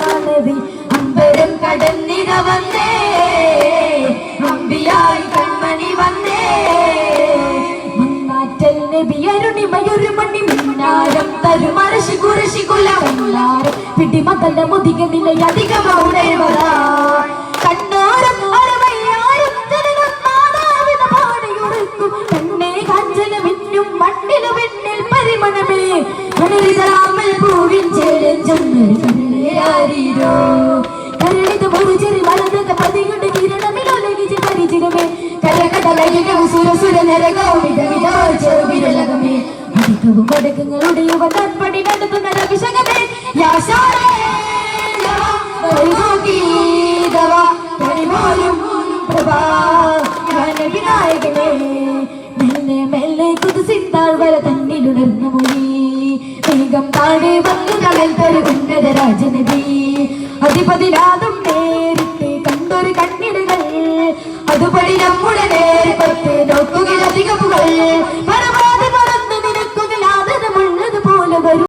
നാനവി അമ്പരം കടന്നിട വന്നേ. അമ്പിയായി കൺമണി വന്നേ. മുന്നാറ്റൽ നബി അരുണി മയൂര് മണി മുന്നാരം തരുമരശി കുറശി കുലമല്ലാരം പിടിമതല മുതിക നില അധികമൗടെ വരാ. കണ്ണോരം അരവയ്യാരം ജനനം മിന്നും പിന്നിൽ പരിമണമേ. കടലിതരാമൽ പൂവിൻ ചേരൻ ചൊന്നോ കരളിത ഒരു ചെറി വളർന്ന പതികൊണ്ട് കിരണമിലൊലകിച്ച് പരിചിതമേ കരകടലയിലും സുരസുര നരകവും വിരലകമേ. അധികവും കൊടുക്കങ്ങളുടെ യുവ തന്പടി നടത്തുന്ന അഭിഷേകമേ യാശാരേ വിനായകനെ അധികം താഴെ വന്നു തണൽ തരും ഉന്നത രാജനതി. അധിപതിനാഥം നേരിട്ട് കണ്ടൊരു കണ്ണിടുകൾ. അതുപടി നമ്മുടെ നേരെ പത്ത് നോക്കുകയിലധികമുകൾ പരമാവധി പറന്ന് നിനക്കുകിലാതമുള്ളത് പോലെ വരും.